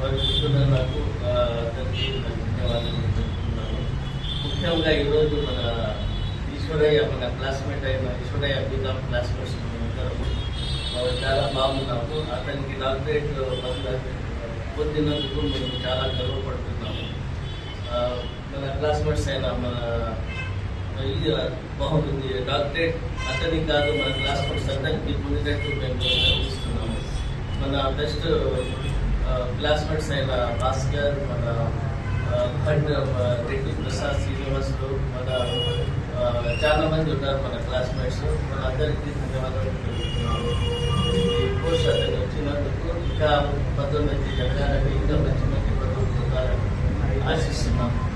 వారు ఇస్తున్నందుకు అందరికీ ధన్యవాదాలు తెలుపుతున్నాను ముఖ్యంగా ఈరోజు మన ఈశ్వరయ్య మన క్లాస్మేట్ అయిన ఈశ్వరయ్య బీకామ్ క్లాస్మేట్స్ ఇద్దరు చాలా బాగున్నాము. అతనికి డాక్టరేట్ పొందినందుకు మేము చాలా గర్వపడుతున్నాము. మన క్లాస్మేట్స్ అయినా మన ఇది బాగుంటుంది. డాక్టరేట్ అతని కాదు మన క్లాస్మేట్స్ అందరికీ పొందినట్టు మేము భావిస్తున్నాము మన బెస్ట్ క్లాస్మేట్స్ అయిన భాస్కర్ మన అండ్ రెడ్డి ప్రసాద్ శ్రీనివాసులు మన చాలా మంది ఉన్నారు మన క్లాస్మేట్స్ మన అందరికీ ధన్యవాదాలు తెలుపుతున్నాము ఈ వచ్చినందుకు ఇంకా పదోన్నతి జరగాలని ఇంకా మంచి మంచి పదవులు పొందాలని ఆశిస్తున్నాము